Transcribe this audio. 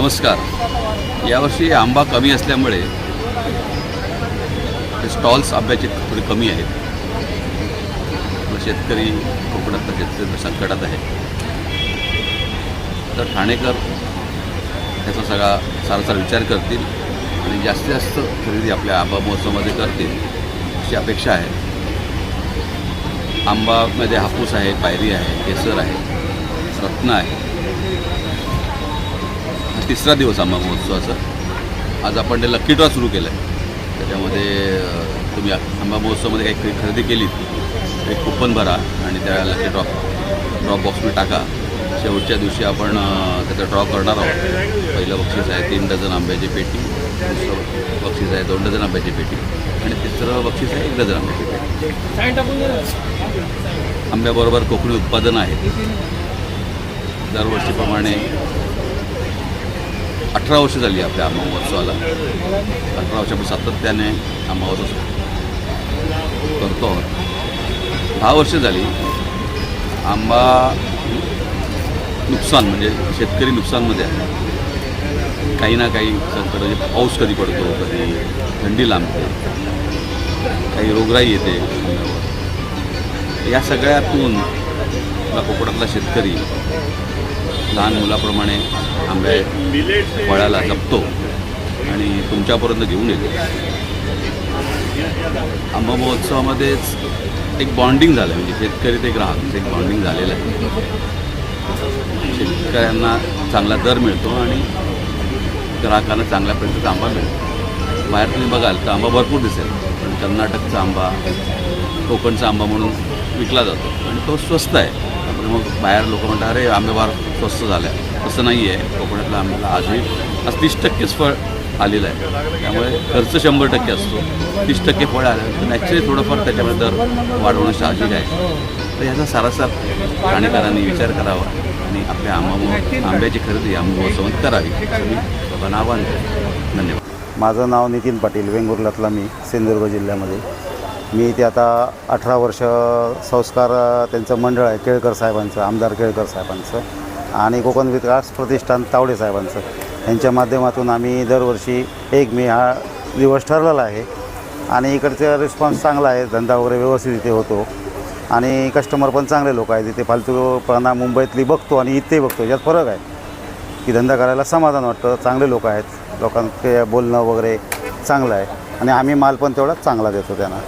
नमस्कार. यावर्षी आंबा कमी असल्यामुळे ते स्टॉल्स आंब्याचे थोडे कमी आहेत. मग शेतकरी कोकणातला शेतकरी संकटात आहे तर ठाणेकर ह्याचा सगळा सारासार विचार करतील आणि जास्तीत जास्त खरेदी आपल्या आंबा महोत्सवामध्ये करतील अशी अपेक्षा आहे. आंबामध्ये हापूस आहे पायरी आहे केसर आहे रत्न आहे. तिसरा दिवस आंबा महोत्सवाचा आज आपण ते लक्की ड्रॉ सुरू केलं आहे त्याच्यामध्ये तुम्ही आंबा महोत्सवामध्ये काही खरेदी केली एक कुपन भरा आणि त्या लक्की ड्रॉ ड्रॉप बॉक्समध्ये टाका. शेवटच्या दिवशी आपण त्याचा ड्रॉ करणार आहोत. पहिलं बक्षीस आहे तीन डझन आंब्याची पेटी दुसरं बक्षीस आहे दोन डझन आंब्याची पेटी आणि तिसरं बक्षीस आहे एक डझन आंब्याची पेटी. आंब्याबरोबर कोकणी उत्पादन आहे. दरवर्षीप्रमाणे अठरा वर्ष झाली आपल्या आंबा महोत्सवाला. अठरा वर्षापासून सातत्याने आंबा महोत्सव करतो. आहोत दहा वर्ष झाली. आंबा नुकसान म्हणजे शेतकरी नुकसानमध्ये आहे. काही ना काही संकट म्हणजे पाऊस कधी पडतो कधी थंडी लांबते काही रोगराई येते या सगळ्यातून आपला कोकणातला शेतकरी लहान मुलाप्रमाणे आंबे फळाला जपतो आणि तुमच्यापर्यंत घेऊन येतो. आंबा महोत्सवामध्येच एक बॉन्डिंग झालं म्हणजे शेतकरी ते ग्राहक म्हणजे एक बॉन्डिंग झालेलं आहे. शेतकऱ्यांना चांगला दर मिळतो आणि ग्राहकांना चांगल्या प्रकारचा आंबा मिळतो. बाहेर तुम्ही बघाल तर आंबा भरपूर दिसेल. पण कर्नाटकचा आंबा कोकणचा आंबा म्हणून विकला जातो. आणि तो स्वस्त आहे. त्यामुळे मग बाहेर लोक म्हणतात अरे आंबेवार स्वस्त झाल्या तसं नाही आहे. कोकणातल्या आंब्याला आजही आज तीस टक्केच फळ आलेलं आहे. त्यामुळे खर्च शंभर टक्के असतो. तीस टक्के फळ आलं नॅचरली थोडंफार त्याच्यामध्ये दर वाढवणं साहजिक आहे. तर ह्याचा सारासार ठाणेकरांनी विचार करावा आणि आपल्या आंबा आंब्याची खरेदी आंबा महोत्सवात करावी. असं मी लोकांना आवाहन करेन धन्यवाद. माझं नाव नितीन पाटील वेंगुर्ल्यातला मी सिंधुदुर्ग जिल्ह्यामध्ये. मी इथे आता अठरा वर्ष संस्कार त्यांचं मंडळ आहे केळकर साहेबांचं आमदार केळकर साहेबांचं आणि कोकण विकास प्रतिष्ठान तावडे साहेबांचं. यांच्या माध्यमातून आम्ही दरवर्षी एक मे हा दिवस ठरलेला आहे आणि इकडचा रिस्पॉन्स चांगला आहे धंदा वगैरे व्यवस्थित इथे होतो आणि कस्टमर पण चांगले लोक आहेत इथे फालतूपणा मुंबईतली बघतो आणि इथे बघतो यात फरक आहे. की धंदा करायला समाधान वाटतं चांगले लोक आहेत लोकांचे बोलणं वगैरे चांगलं आहे आणि आम्ही माल पण तेवढाच चांगला देतो त्यांना.